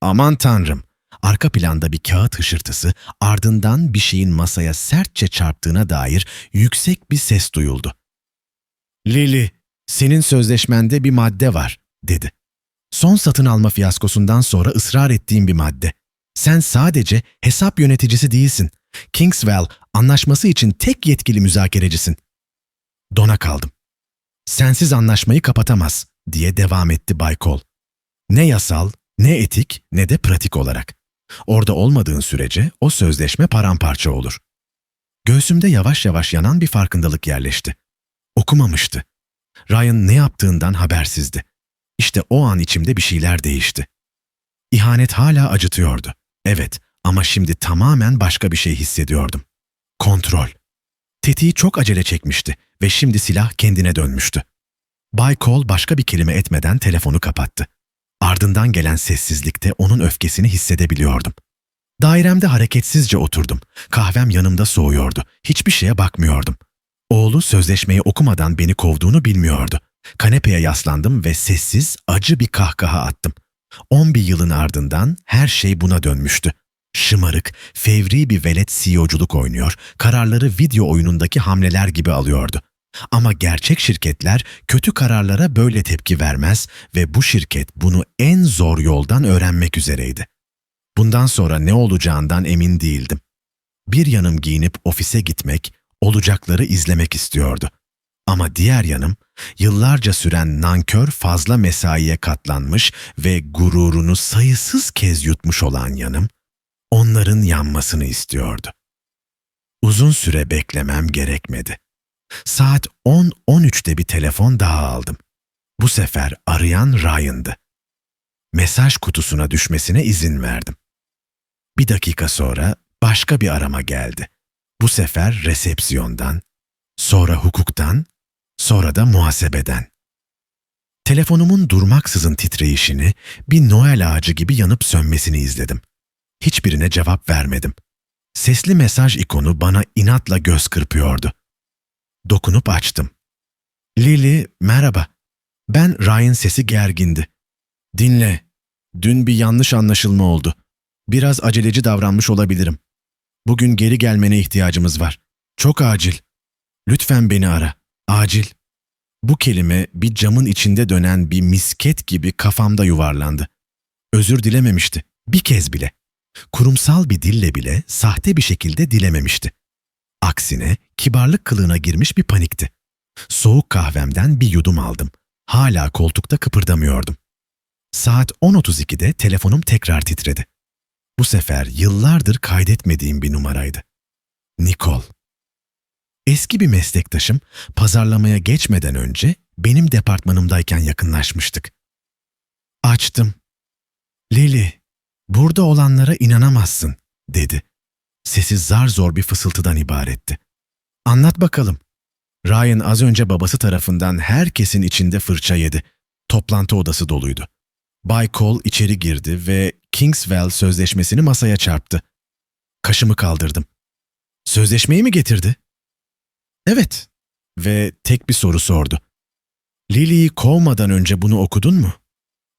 Aman tanrım. Arka planda bir kağıt hışırtısı, ardından bir şeyin masaya sertçe çarptığına dair yüksek bir ses duyuldu. Lili, senin sözleşmende bir madde var, dedi. Son satın alma fiyaskosundan sonra ısrar ettiğim bir madde. Sen sadece hesap yöneticisi değilsin. Kingswell anlaşması için tek yetkili müzakerecisin. Dona kaldım. Sensiz anlaşmayı kapatamaz, diye devam etti Bay Cole. Ne yasal, ne etik, ne de pratik olarak. Orada olmadığın sürece o sözleşme paramparça olur. Göğsümde yavaş yavaş yanan bir farkındalık yerleşti. Okumamıştı. Ryan ne yaptığından habersizdi. İşte o an içimde bir şeyler değişti. İhanet hala acıtıyordu. Evet ama şimdi tamamen başka bir şey hissediyordum. Kontrol. Tetiği çok acele çekmişti ve şimdi silah kendine dönmüştü. Bay Cole başka bir kelime etmeden telefonu kapattı. Ardından gelen sessizlikte onun öfkesini hissedebiliyordum. Dairemde hareketsizce oturdum. Kahvem yanımda soğuyordu. Hiçbir şeye bakmıyordum. Oğlu sözleşmeyi okumadan beni kovduğunu bilmiyordu. Kanepeye yaslandım ve sessiz, acı bir kahkaha attım. On bir yılın ardından her şey buna dönmüştü. Şımarık, fevri bir velet CEO'culuk oynuyor, kararları video oyunundaki hamleler gibi alıyordu. Ama gerçek şirketler kötü kararlara böyle tepki vermez ve bu şirket bunu en zor yoldan öğrenmek üzereydi. Bundan sonra ne olacağından emin değildim. Bir yanım giyinip ofise gitmek, olacakları izlemek istiyordu. Ama diğer yanım, yıllarca süren nankör fazla mesaiye katlanmış ve gururunu sayısız kez yutmuş olan yanım, onların yanmasını istiyordu. Uzun süre beklemem gerekmedi. Saat 10-13'te bir telefon daha aldım. Bu sefer arayan Ryan'dı. Mesaj kutusuna düşmesine izin verdim. Bir dakika sonra başka bir arama geldi. Bu sefer resepsiyondan, sonra hukuktan, sonra da muhasebeden. Telefonumun durmaksızın titreyişini, bir Noel ağacı gibi yanıp sönmesini izledim. Hiçbirine cevap vermedim. Sesli mesaj ikonu bana inatla göz kırpıyordu. Dokunup açtım. Lily, merhaba. Ben Ryan sesi gergindi. Dinle. Dün bir yanlış anlaşılma oldu. Biraz aceleci davranmış olabilirim. Bugün geri gelmene ihtiyacımız var. Çok acil. Lütfen beni ara. Acil. Bu kelime bir camın içinde dönen bir misket gibi kafamda yuvarlandı. Özür dilememişti. Bir kez bile. Kurumsal bir dille bile sahte bir şekilde dilememişti. Aksine kibarlık kılığına girmiş bir panikti. Soğuk kahvemden bir yudum aldım. Hala koltukta kıpırdamıyordum. Saat 10.32'de telefonum tekrar titredi. Bu sefer yıllardır kaydetmediğim bir numaraydı. Nicole. Eski bir meslektaşım pazarlamaya geçmeden önce benim departmanımdayken yakınlaşmıştık. Açtım. Lili, burada olanlara inanamazsın, dedi. Sesi zar zor bir fısıltıdan ibaretti. Anlat bakalım. Ryan az önce babası tarafından herkesin içinde fırça yedi. Toplantı odası doluydu. Bay Cole içeri girdi ve Kingswell sözleşmesini masaya çarptı. Kaşımı kaldırdım. Sözleşmeyi mi getirdi? Evet. Ve tek bir soru sordu. Lily'yi kovmadan önce bunu okudun mu?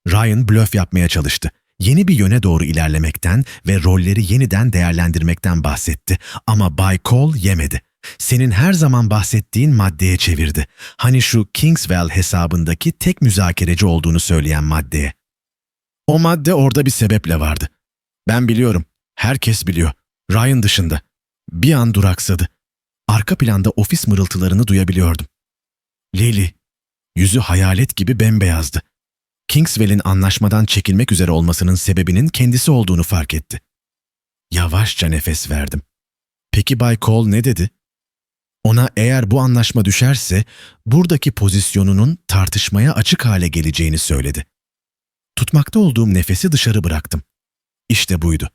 Ryan blöf yapmaya çalıştı. Yeni bir yöne doğru ilerlemekten ve rolleri yeniden değerlendirmekten bahsetti ama Bay Cole yemedi. Senin her zaman bahsettiğin maddeye çevirdi. Hani şu Kingswell hesabındaki tek müzakereci olduğunu söyleyen maddeye. O madde orada bir sebeple vardı. Ben biliyorum. Herkes biliyor. Ryan dışında. Bir an duraksadı. Arka planda ofis mırıltılarını duyabiliyordum. Lily, yüzü hayalet gibi bembeyazdı. Kingswell'in anlaşmadan çekilmek üzere olmasının sebebinin kendisi olduğunu fark etti. Yavaşça nefes verdim. Peki Bay Cole ne dedi? Ona eğer bu anlaşma düşerse buradaki pozisyonunun tartışmaya açık hale geleceğini söyledi. Tutmakta olduğum nefesi dışarı bıraktım. İşte buydu.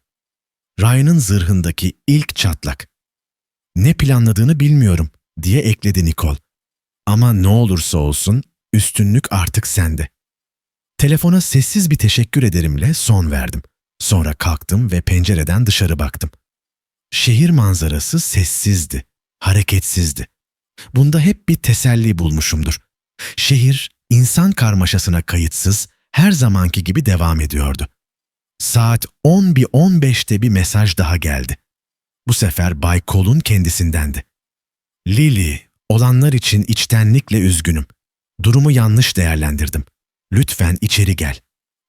Ryan'ın zırhındaki ilk çatlak. Ne planladığını bilmiyorum diye ekledi Nicole. Ama ne olursa olsun üstünlük artık sende. Telefona sessiz bir teşekkür ederimle son verdim. Sonra kalktım ve pencereden dışarı baktım. Şehir manzarası sessizdi, hareketsizdi. Bunda hep bir teselli bulmuşumdur. Şehir insan karmaşasına kayıtsız, her zamanki gibi devam ediyordu. Saat 10.15'te bir mesaj daha geldi. Bu sefer Bay Cole'un kendisindendi. Lily, olanlar için içtenlikle üzgünüm. Durumu yanlış değerlendirdim. Lütfen içeri gel.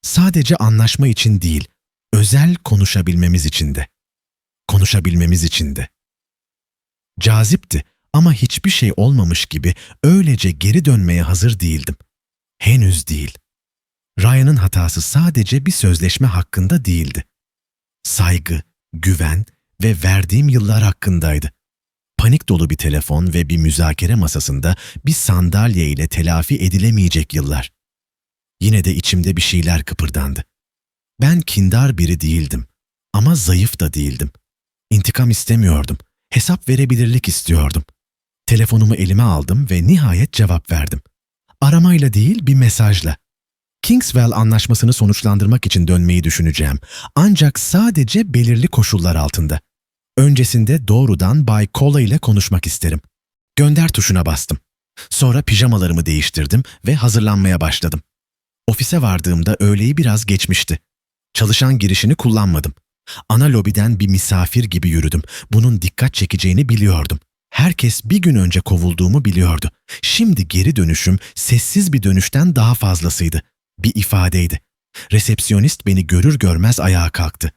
Sadece anlaşma için değil, özel konuşabilmemiz için de. Konuşabilmemiz için de. Cazipti ama hiçbir şey olmamış gibi öylece geri dönmeye hazır değildim. Henüz değil. Ryan'ın hatası sadece bir sözleşme hakkında değildi. Saygı, güven ve verdiğim yıllar hakkındaydı. Panik dolu bir telefon ve bir müzakere masasında bir sandalye ile telafi edilemeyecek yıllar. Yine de içimde bir şeyler kıpırdandı. Ben kindar biri değildim ama zayıf da değildim. İntikam istemiyordum. Hesap verebilirlik istiyordum. Telefonumu elime aldım ve nihayet cevap verdim. Aramayla değil bir mesajla. Kingswell anlaşmasını sonuçlandırmak için dönmeyi düşüneceğim. Ancak sadece belirli koşullar altında. Öncesinde doğrudan Bay Cola ile konuşmak isterim. Gönder tuşuna bastım. Sonra pijamalarımı değiştirdim ve hazırlanmaya başladım. Ofise vardığımda öğleyi biraz geçmişti. Çalışan girişini kullanmadım. Ana lobiden bir misafir gibi yürüdüm. Bunun dikkat çekeceğini biliyordum. Herkes bir gün önce kovulduğumu biliyordu. Şimdi geri dönüşüm sessiz bir dönüşten daha fazlasıydı. Bir ifadeydi. Resepsiyonist beni görür görmez ayağa kalktı.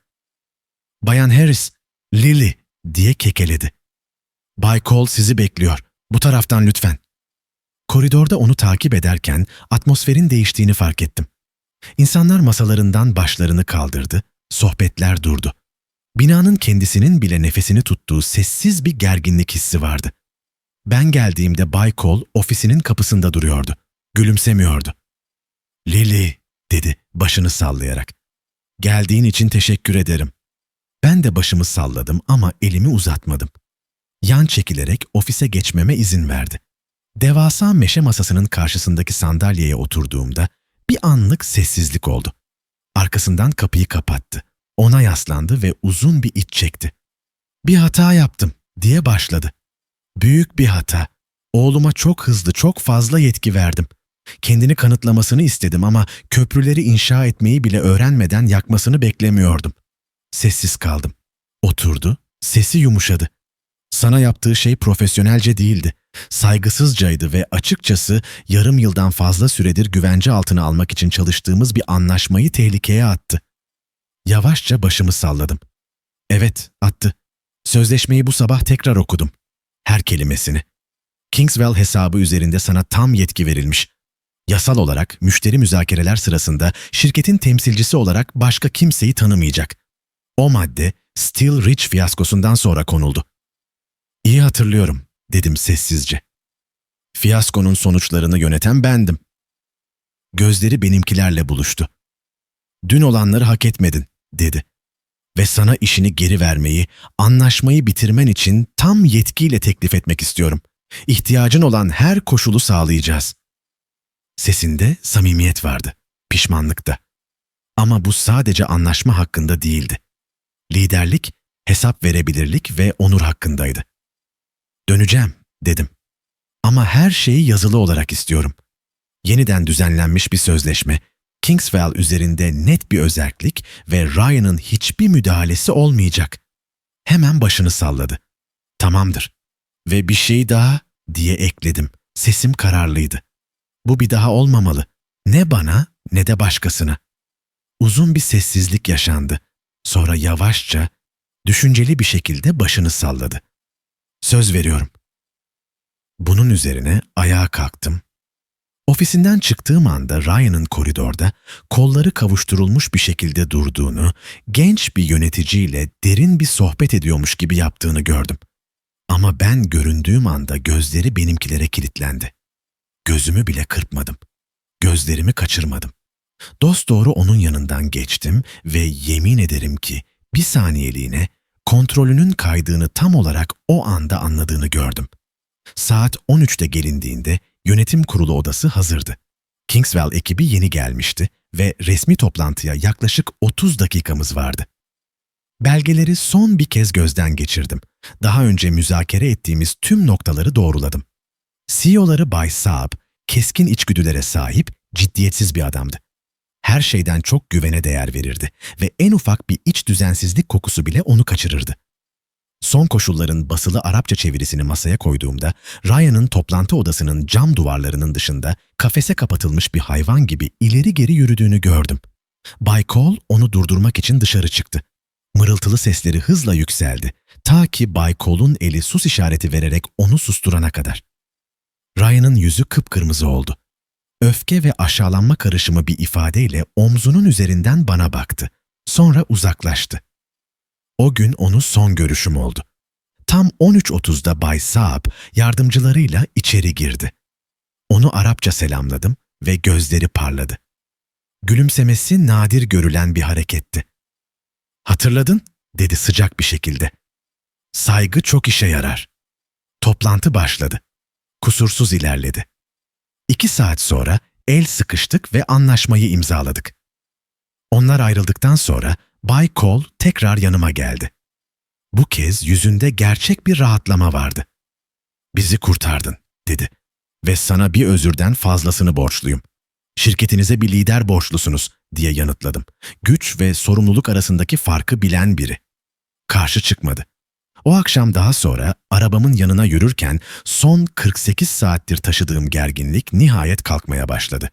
Bayan Harris, Lily diye kekeledi. Bay Cole sizi bekliyor. Bu taraftan lütfen. Koridorda onu takip ederken atmosferin değiştiğini fark ettim. İnsanlar masalarından başlarını kaldırdı, sohbetler durdu. Binanın kendisinin bile nefesini tuttuğu sessiz bir gerginlik hissi vardı. Ben geldiğimde Bay Cole ofisinin kapısında duruyordu. Gülümsemiyordu. Lily, dedi başını sallayarak. Geldiğin için teşekkür ederim. Ben de başımı salladım ama elimi uzatmadım. Yan çekilerek ofise geçmeme izin verdi. Devasa meşe masasının karşısındaki sandalyeye oturduğumda bir anlık sessizlik oldu. Arkasından kapıyı kapattı. Ona yaslandı ve uzun bir iç çekti. Bir hata yaptım diye başladı. Büyük bir hata. Oğluma çok hızlı, çok fazla yetki verdim. Kendini kanıtlamasını istedim ama köprüleri inşa etmeyi bile öğrenmeden yakmasını beklemiyordum. Sessiz kaldım. Oturdu, sesi yumuşadı. Sana yaptığı şey profesyonelce değildi. Saygısızcaydı ve açıkçası yarım yıldan fazla süredir güvence altına almak için çalıştığımız bir anlaşmayı tehlikeye attı. Yavaşça başımı salladım. Evet, attı. Sözleşmeyi bu sabah tekrar okudum. Her kelimesini. Kingswell hesabı üzerinde sana tam yetki verilmiş. Yasal olarak müşteri müzakereler sırasında şirketin temsilcisi olarak başka kimseyi tanımayacak. O madde Steel Ridge fiyaskosundan sonra konuldu. İyi hatırlıyorum, dedim sessizce. Fiyaskonun sonuçlarını yöneten bendim. Gözleri benimkilerle buluştu. Dün olanları hak etmedin, dedi. Ve sana işini geri vermeyi, anlaşmayı bitirmen için tam yetkiyle teklif etmek istiyorum. İhtiyacın olan her koşulu sağlayacağız. Sesinde samimiyet vardı, pişmanlıkta. Ama bu sadece anlaşma hakkında değildi. Liderlik, hesap verebilirlik ve onur hakkındaydı. Döneceğim, dedim. Ama her şeyi yazılı olarak istiyorum. Yeniden düzenlenmiş bir sözleşme, Kingswell üzerinde net bir özellik ve Ryan'ın hiçbir müdahalesi olmayacak. Hemen başını salladı. Tamamdır. Ve bir şey daha diye ekledim. Sesim kararlıydı. Bu bir daha olmamalı. Ne bana ne de başkasına. Uzun bir sessizlik yaşandı. Sonra yavaşça, düşünceli bir şekilde başını salladı. Söz veriyorum. Bunun üzerine ayağa kalktım. Ofisinden çıktığım anda Ryan'ın koridorda kolları kavuşturulmuş bir şekilde durduğunu, genç bir yöneticiyle derin bir sohbet ediyormuş gibi yaptığını gördüm. Ama ben göründüğüm anda gözleri benimkilere kilitlendi. Gözümü bile kırpmadım. Gözlerimi kaçırmadım. Dost doğru onun yanından geçtim ve yemin ederim ki bir saniyeliğine kontrolünün kaydığını tam olarak o anda anladığını gördüm. Saat 13'te gelindiğinde yönetim kurulu odası hazırdı. Kingswell ekibi yeni gelmişti ve resmi toplantıya yaklaşık 30 dakikamız vardı. Belgeleri son bir kez gözden geçirdim. Daha önce müzakere ettiğimiz tüm noktaları doğruladım. CEO'ları Bay Saab, keskin içgüdülere sahip, ciddiyetsiz bir adamdı. Her şeyden çok güvene değer verirdi ve en ufak bir iç düzensizlik kokusu bile onu kaçırırdı. Son koşulların basılı Arapça çevirisini masaya koyduğumda Ryan'ın toplantı odasının cam duvarlarının dışında kafese kapatılmış bir hayvan gibi ileri geri yürüdüğünü gördüm. Bay Cole onu durdurmak için dışarı çıktı. Mırıltılı sesleri hızla yükseldi. Ta ki Bay Cole'un eli sus işareti vererek onu susturana kadar. Ryan'ın yüzü kıpkırmızı oldu. Öfke ve aşağılanma karışımı bir ifadeyle omzunun üzerinden bana baktı. Sonra uzaklaştı. O gün onu son görüşüm oldu. Tam 13.30'da Bay Saab yardımcılarıyla içeri girdi. Onu Arapça selamladım ve gözleri parladı. Gülümsemesi nadir görülen bir hareketti. Hatırladın? dedi sıcak bir şekilde. Saygı çok işe yarar. Toplantı başladı. Kusursuz ilerledi. İki saat sonra el sıkıştık ve anlaşmayı imzaladık. Onlar ayrıldıktan sonra Bay Cole tekrar yanıma geldi. Bu kez yüzünde gerçek bir rahatlama vardı. Bizi kurtardın, dedi. Ve sana bir özürden fazlasını borçluyum. Şirketinize bir lider borçlusunuz, diye yanıtladım. Güç ve sorumluluk arasındaki farkı bilen biri. Karşı çıkmadı. O akşam daha sonra arabamın yanına yürürken son 48 saattir taşıdığım gerginlik nihayet kalkmaya başladı.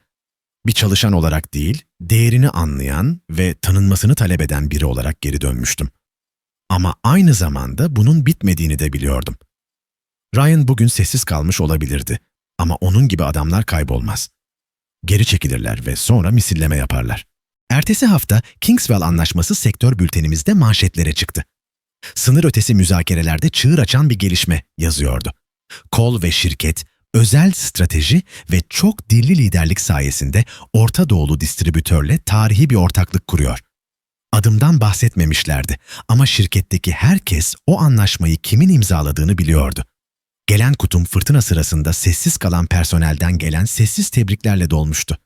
Bir çalışan olarak değil, değerini anlayan ve tanınmasını talep eden biri olarak geri dönmüştüm. Ama aynı zamanda bunun bitmediğini de biliyordum. Ryan bugün sessiz kalmış olabilirdi ama onun gibi adamlar kaybolmaz. Geri çekilirler ve sonra misilleme yaparlar. Ertesi hafta Kingswell Anlaşması sektör bültenimizde manşetlere çıktı. Sınır ötesi müzakerelerde çığır açan bir gelişme yazıyordu. Kol ve şirket özel strateji ve çok dilli liderlik sayesinde Orta Doğulu distribütörle tarihi bir ortaklık kuruyor. Adımdan bahsetmemişlerdi ama şirketteki herkes o anlaşmayı kimin imzaladığını biliyordu. Gelen kutum fırtına sırasında sessiz kalan personelden gelen sessiz tebriklerle dolmuştu.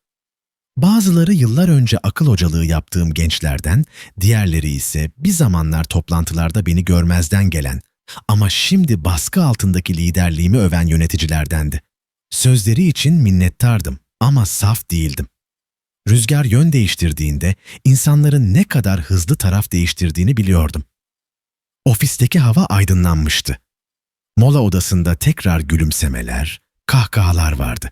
Bazıları yıllar önce akıl hocalığı yaptığım gençlerden, diğerleri ise bir zamanlar toplantılarda beni görmezden gelen ama şimdi baskı altındaki liderliğimi öven yöneticilerdendi. Sözleri için minnettardım ama saf değildim. Rüzgar yön değiştirdiğinde insanların ne kadar hızlı taraf değiştirdiğini biliyordum. Ofisteki hava aydınlanmıştı. Mola odasında tekrar gülümsemeler, kahkahalar vardı.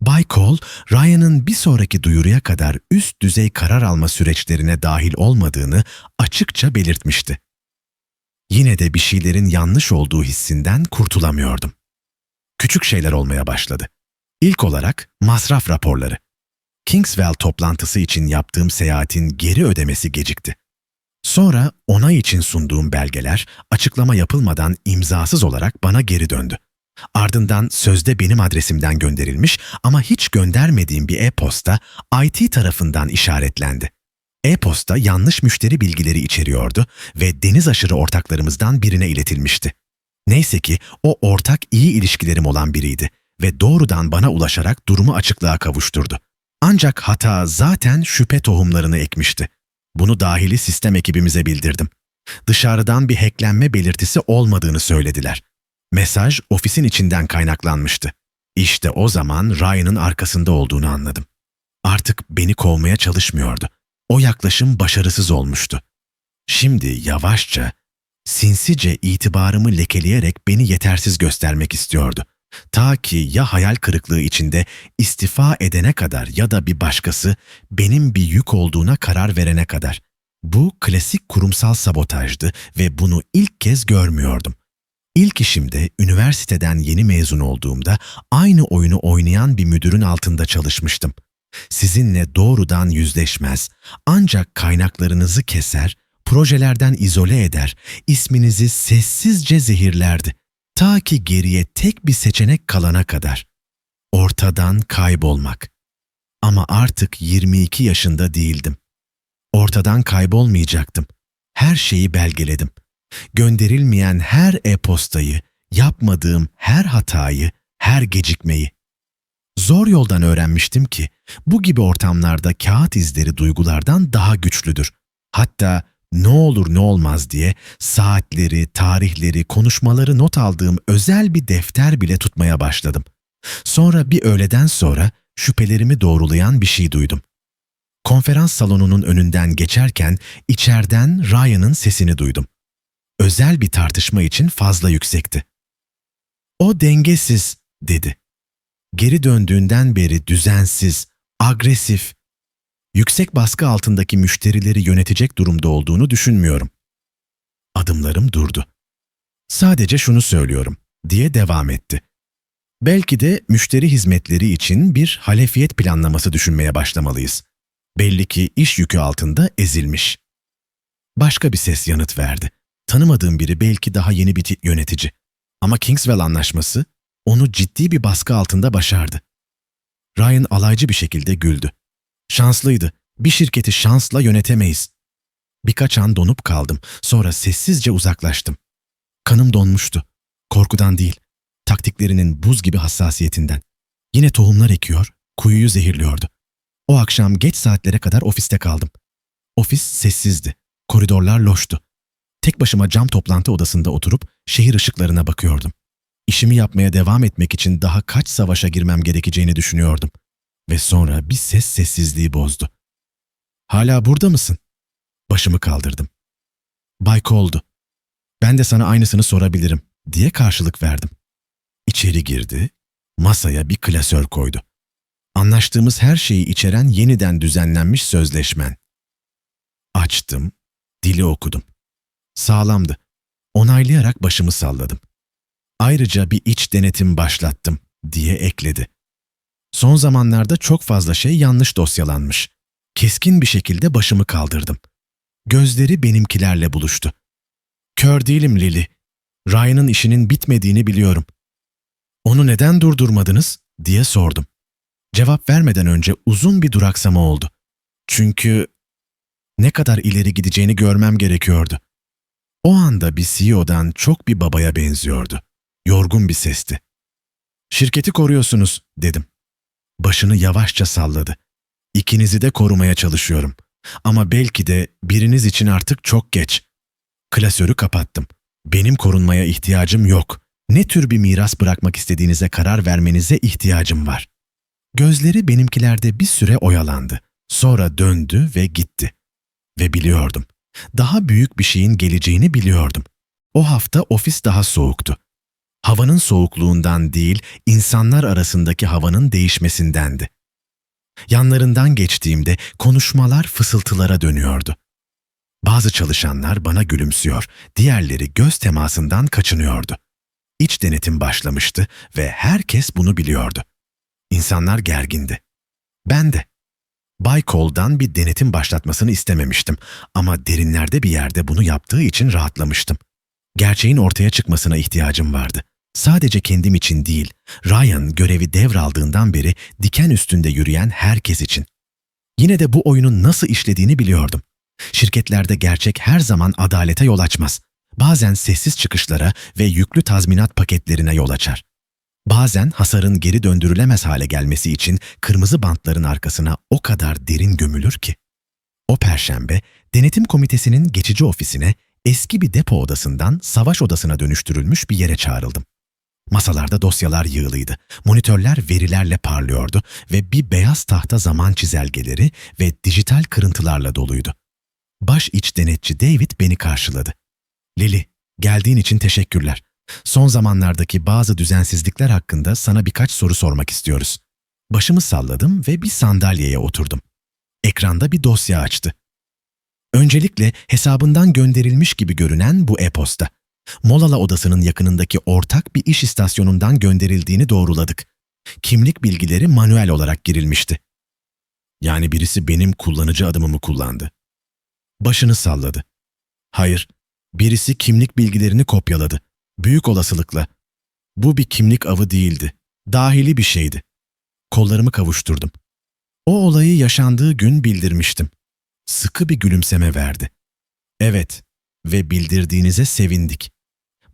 Bay Cole, Ryan'ın bir sonraki duyuruya kadar üst düzey karar alma süreçlerine dahil olmadığını açıkça belirtmişti. Yine de bir şeylerin yanlış olduğu hissinden kurtulamıyordum. Küçük şeyler olmaya başladı. İlk olarak masraf raporları. Kingswell toplantısı için yaptığım seyahatin geri ödemesi gecikti. Sonra onay için sunduğum belgeler açıklama yapılmadan imzasız olarak bana geri döndü. Ardından sözde benim adresimden gönderilmiş ama hiç göndermediğim bir e-posta IT tarafından işaretlendi. E-posta yanlış müşteri bilgileri içeriyordu ve deniz aşırı ortaklarımızdan birine iletilmişti. Neyse ki o ortak iyi ilişkilerim olan biriydi ve doğrudan bana ulaşarak durumu açıklığa kavuşturdu. Ancak hata zaten şüphe tohumlarını ekmişti. Bunu dahili sistem ekibimize bildirdim. Dışarıdan bir hacklenme belirtisi olmadığını söylediler. Mesaj ofisin içinden kaynaklanmıştı. İşte o zaman Ryan'ın arkasında olduğunu anladım. Artık beni kovmaya çalışmıyordu. O yaklaşım başarısız olmuştu. Şimdi yavaşça, sinsice itibarımı lekeleyerek beni yetersiz göstermek istiyordu. Ta ki ya hayal kırıklığı içinde istifa edene kadar ya da bir başkası benim bir yük olduğuna karar verene kadar. Bu klasik kurumsal sabotajdı ve bunu ilk kez görmüyordum. İlk işimde üniversiteden yeni mezun olduğumda aynı oyunu oynayan bir müdürün altında çalışmıştım. Sizinle doğrudan yüzleşmez ancak kaynaklarınızı keser, projelerden izole eder, isminizi sessizce zehirlerdi. Ta ki geriye tek bir seçenek kalana kadar. Ortadan kaybolmak. Ama artık 22 yaşında değildim. Ortadan kaybolmayacaktım. Her şeyi belgeledim. Gönderilmeyen her e-postayı, yapmadığım her hatayı, her gecikmeyi. Zor yoldan öğrenmiştim ki bu gibi ortamlarda kağıt izleri duygulardan daha güçlüdür. Hatta ne olur ne olmaz diye saatleri, tarihleri, konuşmaları not aldığım özel bir defter bile tutmaya başladım. Sonra bir öğleden sonra şüphelerimi doğrulayan bir şey duydum. Konferans salonunun önünden geçerken içeriden Ryan'ın sesini duydum. Özel bir tartışma için fazla yüksekti. O dengesiz, dedi. Geri döndüğünden beri düzensiz, agresif, yüksek baskı altındaki müşterileri yönetecek durumda olduğunu düşünmüyorum. Adımlarım durdu. Sadece şunu söylüyorum, diye devam etti. Belki de müşteri hizmetleri için bir halefiyet planlaması düşünmeye başlamalıyız. Belli ki iş yükü altında ezilmiş. Başka bir ses yanıt verdi. Tanımadığım biri belki daha yeni bir yönetici. Ama Kingswell anlaşması onu ciddi bir baskı altında başardı. Ryan alaycı bir şekilde güldü. Şanslıydı. Bir şirketi şansla yönetemeyiz. Birkaç an donup kaldım. Sonra sessizce uzaklaştım. Kanım donmuştu. Korkudan değil, taktiklerinin buz gibi hassasiyetinden. Yine tohumlar ekiyor, kuyuyu zehirliyordu. O akşam geç saatlere kadar ofiste kaldım. Ofis sessizdi. Koridorlar loştu. Tek başıma cam toplantı odasında oturup şehir ışıklarına bakıyordum. İşimi yapmaya devam etmek için daha kaç savaşa girmem gerekeceğini düşünüyordum. Ve sonra bir ses sessizliği bozdu. Hala burada mısın? Başımı kaldırdım. Bay Cole'du. Ben de sana aynısını sorabilirim diye karşılık verdim. İçeri girdi, masaya bir klasör koydu. Anlaştığımız her şeyi içeren yeniden düzenlenmiş sözleşmen. Açtım, dili okudum. Sağlamdı. Onaylayarak başımı salladım. Ayrıca bir iç denetim başlattım diye ekledi. Son zamanlarda çok fazla şey yanlış dosyalanmış. Keskin bir şekilde başımı kaldırdım. Gözleri benimkilerle buluştu. Kör değilim Lili. Ryan'ın işinin bitmediğini biliyorum. Onu neden durdurmadınız diye sordum. Cevap vermeden önce uzun bir duraksama oldu. Çünkü ne kadar ileri gideceğini görmem gerekiyordu. O anda bir CEO'dan çok bir babaya benziyordu. Yorgun bir sesti. Şirketi koruyorsunuz dedim. Başını yavaşça salladı. İkinizi de korumaya çalışıyorum. Ama belki de biriniz için artık çok geç. Klasörü kapattım. Benim korunmaya ihtiyacım yok. Ne tür bir miras bırakmak istediğinize karar vermenize ihtiyacım var. Gözleri benimkilerde bir süre oyalandı. Sonra döndü ve gitti. Ve biliyordum. Daha büyük bir şeyin geleceğini biliyordum. O hafta ofis daha soğuktu. Havanın soğukluğundan değil, insanlar arasındaki havanın değişmesindendi. Yanlarından geçtiğimde konuşmalar fısıltılara dönüyordu. Bazı çalışanlar bana gülümsüyor, diğerleri göz temasından kaçınıyordu. İç denetim başlamıştı ve herkes bunu biliyordu. İnsanlar gergindi. Ben de. Bay Cole'dan bir denetim başlatmasını istememiştim ama derinlerde bir yerde bunu yaptığı için rahatlamıştım. Gerçeğin ortaya çıkmasına ihtiyacım vardı. Sadece kendim için değil, Ryan görevi devraldığından beri diken üstünde yürüyen herkes için. Yine de bu oyunun nasıl işlediğini biliyordum. Şirketlerde gerçek her zaman adalete yol açmaz. Bazen sessiz çıkışlara ve yüklü tazminat paketlerine yol açar. Bazen hasarın geri döndürülemez hale gelmesi için kırmızı bantların arkasına o kadar derin gömülür ki. O perşembe denetim komitesinin geçici ofisine eski bir depo odasından savaş odasına dönüştürülmüş bir yere çağrıldım. Masalarda dosyalar yığılıydı. Monitörler verilerle parlıyordu ve bir beyaz tahta zaman çizelgeleri ve dijital kırıntılarla doluydu. Baş iç denetçi David beni karşıladı. Lili, geldiğin için teşekkürler. Son zamanlardaki bazı düzensizlikler hakkında sana birkaç soru sormak istiyoruz. Başımı salladım ve bir sandalyeye oturdum. Ekranda bir dosya açtı. Öncelikle hesabından gönderilmiş gibi görünen bu e-posta. Molala odasının yakınındaki ortak bir iş istasyonundan gönderildiğini doğruladık. Kimlik bilgileri manuel olarak girilmişti. Yani birisi benim kullanıcı adımımı kullandı. Başını salladı. Hayır, birisi kimlik bilgilerini kopyaladı. Büyük olasılıkla. Bu bir kimlik avı değildi. Dahili bir şeydi. Kollarımı kavuşturdum. O olayı yaşandığı gün bildirmiştim. Sıkı bir gülümseme verdi. Evet ve bildirdiğinize sevindik.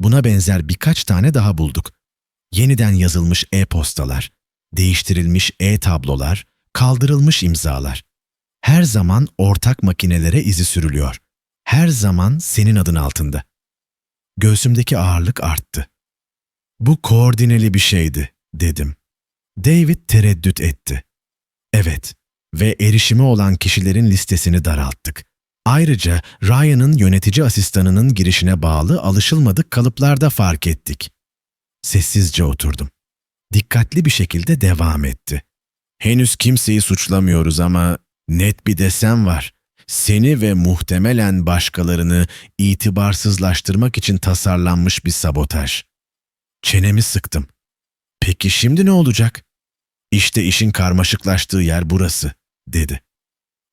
Buna benzer birkaç tane daha bulduk. Yeniden yazılmış e-postalar, değiştirilmiş e-tablolar, kaldırılmış imzalar. Her zaman ortak makinelere izi sürülüyor. Her zaman senin adın altında. Göğsümdeki ağırlık arttı. Bu koordineli bir şeydi, dedim. David tereddüt etti. Evet ve erişimi olan kişilerin listesini daralttık. Ayrıca Ryan'ın yönetici asistanının girişine bağlı alışılmadık kalıplarda fark ettik. Sessizce oturdum. Dikkatli bir şekilde devam etti. Henüz kimseyi suçlamıyoruz ama net bir desem var. Seni ve muhtemelen başkalarını itibarsızlaştırmak için tasarlanmış bir sabotaj. Çenemi sıktım. Peki şimdi ne olacak? İşte işin karmaşıklaştığı yer burası, dedi.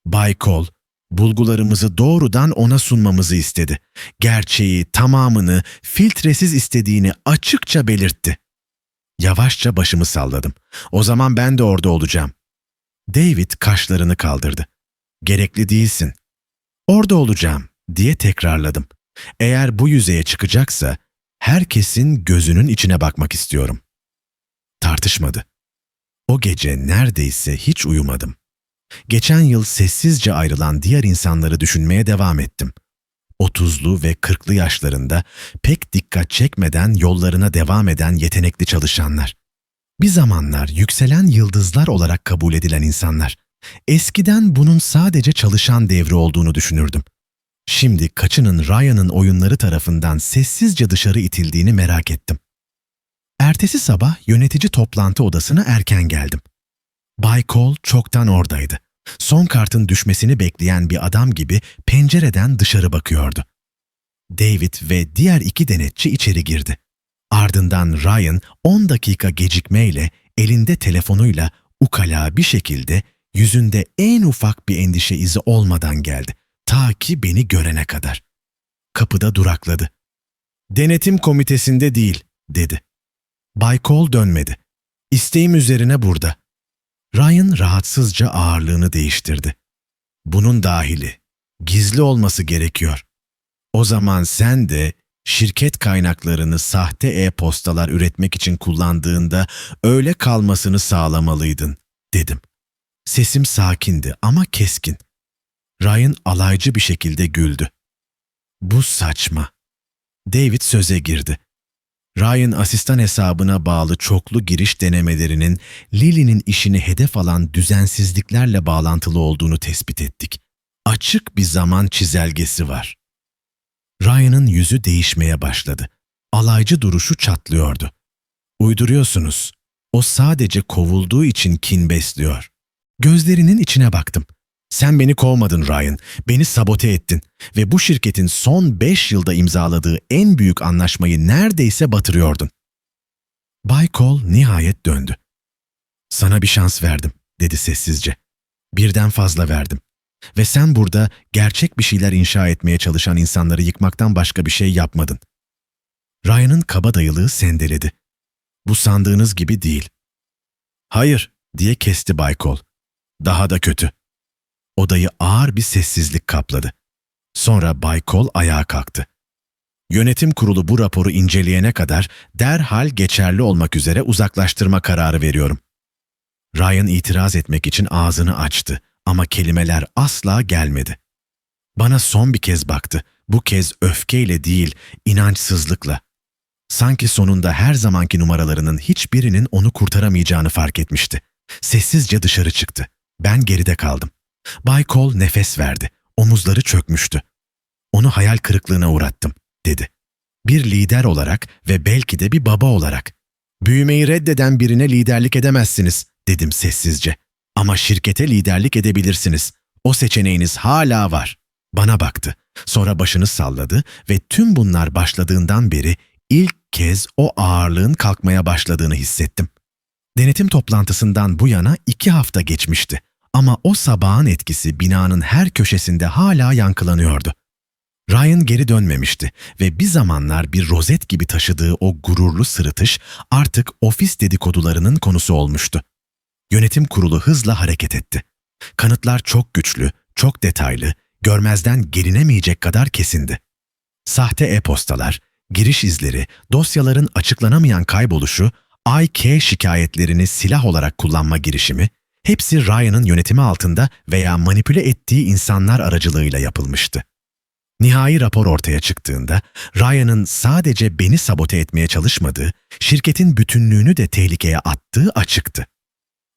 Bay Cole, bulgularımızı doğrudan ona sunmamızı istedi. Gerçeği, tamamını, filtresiz istediğini açıkça belirtti. Yavaşça başımı salladım. O zaman ben de orada olacağım. David kaşlarını kaldırdı. Gerekli değilsin. Orada olacağım diye tekrarladım. Eğer bu yüzeye çıkacaksa herkesin gözünün içine bakmak istiyorum. Tartışmadı. O gece neredeyse hiç uyumadım. Geçen yıl sessizce ayrılan diğer insanları düşünmeye devam ettim. Otuzlu ve kırklı yaşlarında pek dikkat çekmeden yollarına devam eden yetenekli çalışanlar. Bir zamanlar yükselen yıldızlar olarak kabul edilen insanlar. Eskiden bunun sadece çalışan devri olduğunu düşünürdüm. Şimdi kaçının Ryan'ın oyunları tarafından sessizce dışarı itildiğini merak ettim. Ertesi sabah yönetici toplantı odasına erken geldim. Bay Cole çoktan oradaydı. Son kartın düşmesini bekleyen bir adam gibi pencereden dışarı bakıyordu. David ve diğer iki denetçi içeri girdi. Ardından Ryan 10 dakika gecikmeyle elinde telefonuyla ukala bir şekilde yüzünde en ufak bir endişe izi olmadan geldi. Ta ki beni görene kadar. Kapıda durakladı. Denetim komitesinde değil, dedi. Bay Cole dönmedi. İsteğim üzerine burada. Ryan rahatsızca ağırlığını değiştirdi. Bunun dahili. Gizli olması gerekiyor. O zaman sen de şirket kaynaklarını sahte e-postalar üretmek için kullandığında öyle kalmasını sağlamalıydın, dedim. Sesim sakindi ama keskin. Ryan alaycı bir şekilde güldü. Bu saçma. David söze girdi. Ryan asistan hesabına bağlı çoklu giriş denemelerinin Lily'nin işini hedef alan düzensizliklerle bağlantılı olduğunu tespit ettik. Açık bir zaman çizelgesi var. Ryan'ın yüzü değişmeye başladı. Alaycı duruşu çatlıyordu. Uyduruyorsunuz. O sadece kovulduğu için kin besliyor. Gözlerinin içine baktım. Sen beni kovmadın Ryan, beni sabote ettin ve bu şirketin son beş yılda imzaladığı en büyük anlaşmayı neredeyse batırıyordun. Bay Cole nihayet döndü. Sana bir şans verdim, dedi sessizce. Birden fazla verdim. Ve sen burada gerçek bir şeyler inşa etmeye çalışan insanları yıkmaktan başka bir şey yapmadın. Ryan'ın kabadayılığı sendeledi. Bu sandığınız gibi değil. Hayır, diye kesti Bay Cole. Daha da kötü. Odayı ağır bir sessizlik kapladı. Sonra Bay Cole ayağa kalktı. Yönetim kurulu bu raporu inceleyene kadar derhal geçerli olmak üzere uzaklaştırma kararı veriyorum. Ryan itiraz etmek için ağzını açtı ama kelimeler asla gelmedi. Bana son bir kez baktı. Bu kez öfkeyle değil, inançsızlıkla. Sanki sonunda her zamanki numaralarının hiçbirinin onu kurtaramayacağını fark etmişti. Sessizce dışarı çıktı. Ben geride kaldım. Bay Cole nefes verdi. Omuzları çökmüştü. Onu hayal kırıklığına uğrattım, dedi. Bir lider olarak ve belki de bir baba olarak. Büyümeyi reddeden birine liderlik edemezsiniz, dedim sessizce. Ama şirkete liderlik edebilirsiniz. O seçeneğiniz hala var. Bana baktı. Sonra başını salladı ve tüm bunlar başladığından beri ilk kez o ağırlığın kalkmaya başladığını hissettim. Denetim toplantısından bu yana iki hafta geçmişti. Ama o sabahın etkisi binanın her köşesinde hala yankılanıyordu. Ryan geri dönmemişti ve bir zamanlar bir rozet gibi taşıdığı o gururlu sırıtış artık ofis dedikodularının konusu olmuştu. Yönetim kurulu hızla hareket etti. Kanıtlar çok güçlü, çok detaylı, görmezden gelinemeyecek kadar kesindi. Sahte e-postalar, giriş izleri, dosyaların açıklanamayan kayboluşu, IK şikayetlerini silah olarak kullanma girişimi, hepsi Ryan'ın yönetimi altında veya manipüle ettiği insanlar aracılığıyla yapılmıştı. Nihai rapor ortaya çıktığında Ryan'ın sadece beni sabote etmeye çalışmadığı, şirketin bütünlüğünü de tehlikeye attığı açıktı.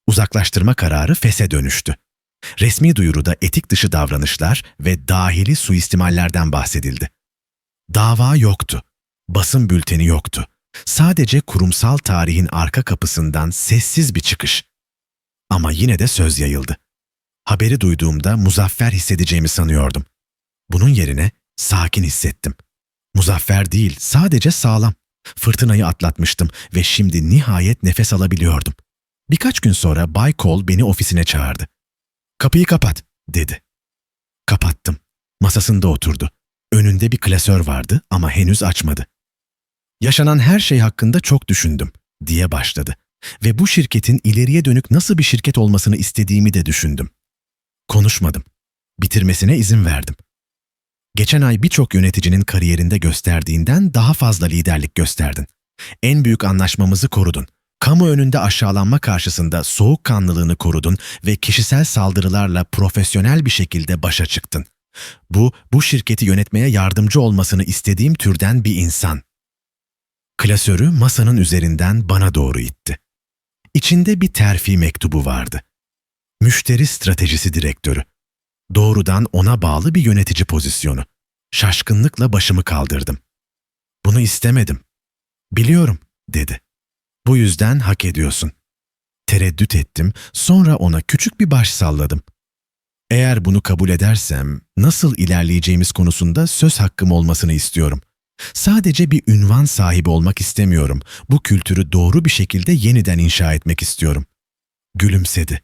Uzaklaştırma kararı fese dönüştü. Resmi duyuruda etik dışı davranışlar ve dahili suistimallerden bahsedildi. Dava yoktu. Basın bülteni yoktu. Sadece kurumsal tarihin arka kapısından sessiz bir çıkış. Ama yine de söz yayıldı. Haberi duyduğumda muzaffer hissedeceğimi sanıyordum. Bunun yerine sakin hissettim. Muzaffer değil, sadece sağlam. Fırtınayı atlatmıştım ve şimdi nihayet nefes alabiliyordum. Birkaç gün sonra Bay Cole beni ofisine çağırdı. Kapıyı kapat, dedi. Kapattım. Masasında oturdu. Önünde bir klasör vardı ama henüz açmadı. Yaşanan her şey hakkında çok düşündüm, diye başladı. Ve bu şirketin ileriye dönük nasıl bir şirket olmasını istediğimi de düşündüm. Konuşmadım. Bitirmesine izin verdim. Geçen ay birçok yöneticinin kariyerinde gösterdiğinden daha fazla liderlik gösterdin. En büyük anlaşmamızı korudun. Kamu önünde aşağılanma karşısında soğukkanlılığını korudun ve kişisel saldırılarla profesyonel bir şekilde başa çıktın. Bu, bu şirketi yönetmeye yardımcı olmasını istediğim türden bir insan. Klasörü masanın üzerinden bana doğru itti. İçinde bir terfi mektubu vardı. Müşteri stratejisi direktörü. Doğrudan ona bağlı bir yönetici pozisyonu. Şaşkınlıkla başımı kaldırdım. Bunu istemedim. Biliyorum, dedi. Bu yüzden hak ediyorsun. Tereddüt ettim, sonra ona küçük bir baş salladım. Eğer bunu kabul edersem nasıl ilerleyeceğimiz konusunda söz hakkım olmasını istiyorum. Sadece bir ünvan sahibi olmak istemiyorum. Bu kültürü doğru bir şekilde yeniden inşa etmek istiyorum. Gülümsedi.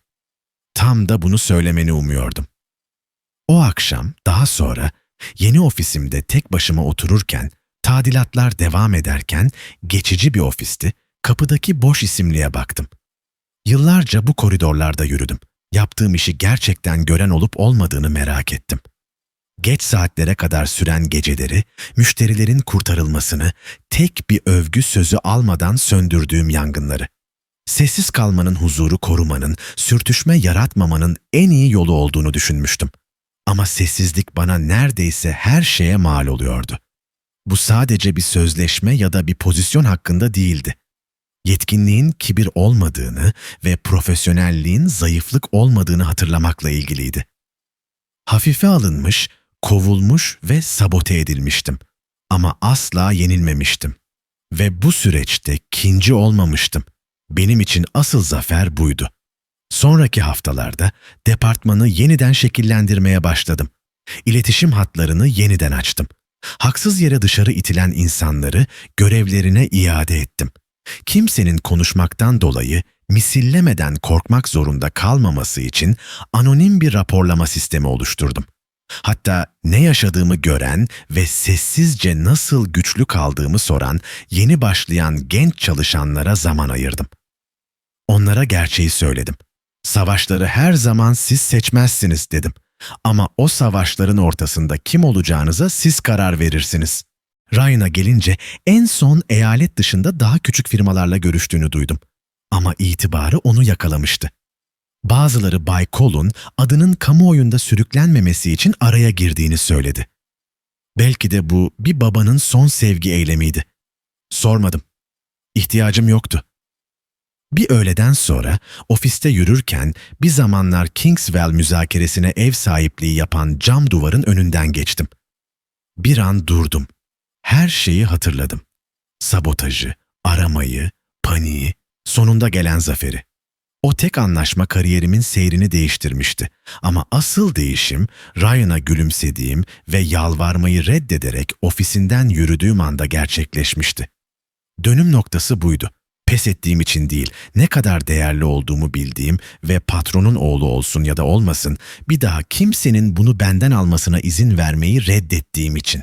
Tam da bunu söylemeni umuyordum. O akşam daha sonra yeni ofisimde tek başıma otururken, tadilatlar devam ederken geçici bir ofisti, kapıdaki boş isimliğe baktım. Yıllarca bu koridorlarda yürüdüm. Yaptığım işi gerçekten gören olup olmadığını merak ettim. Geç saatlere kadar süren geceleri, müşterilerin kurtarılmasını, tek bir övgü sözü almadan söndürdüğüm yangınları. Sessiz kalmanın huzuru korumanın, sürtüşme yaratmamanın en iyi yolu olduğunu düşünmüştüm. Ama sessizlik bana neredeyse her şeye mal oluyordu. Bu sadece bir sözleşme ya da bir pozisyon hakkında değildi. Yetkinliğin kibir olmadığını ve profesyonelliğin zayıflık olmadığını hatırlamakla ilgiliydi. Hafife alınmış, kovulmuş ve sabote edilmiştim. Ama asla yenilmemiştim. Ve bu süreçte kinci olmamıştım. Benim için asıl zafer buydu. Sonraki haftalarda departmanı yeniden şekillendirmeye başladım. İletişim hatlarını yeniden açtım. Haksız yere dışarı itilen insanları görevlerine iade ettim. Kimsenin konuşmaktan dolayı misillemeden korkmak zorunda kalmaması için anonim bir raporlama sistemi oluşturdum. Hatta ne yaşadığımı gören ve sessizce nasıl güçlü kaldığımı soran yeni başlayan genç çalışanlara zaman ayırdım. Onlara gerçeği söyledim. Savaşları her zaman siz seçmezsiniz dedim. Ama o savaşların ortasında kim olacağınıza siz karar verirsiniz. Ryan'a gelince en son eyalet dışında daha küçük firmalarla görüştüğünü duydum. Ama itibarı onu yakalamıştı. Bazıları Bay Cole'un adının kamuoyunda sürüklenmemesi için araya girdiğini söyledi. Belki de bu bir babanın son sevgi eylemiydi. Sormadım. İhtiyacım yoktu. Bir öğleden sonra ofiste yürürken bir zamanlar Kingswell müzakeresine ev sahipliği yapan cam duvarın önünden geçtim. Bir an durdum. Her şeyi hatırladım. Sabotajı, aramayı, paniği, sonunda gelen zaferi. O tek anlaşma kariyerimin seyrini değiştirmişti. Ama asıl değişim Ryan'a gülümsediğim ve yalvarmayı reddederek ofisinden yürüdüğüm anda gerçekleşmişti. Dönüm noktası buydu. Pes ettiğim için değil, ne kadar değerli olduğumu bildiğim ve patronun oğlu olsun ya da olmasın, bir daha kimsenin bunu benden almasına izin vermeyi reddettiğim için.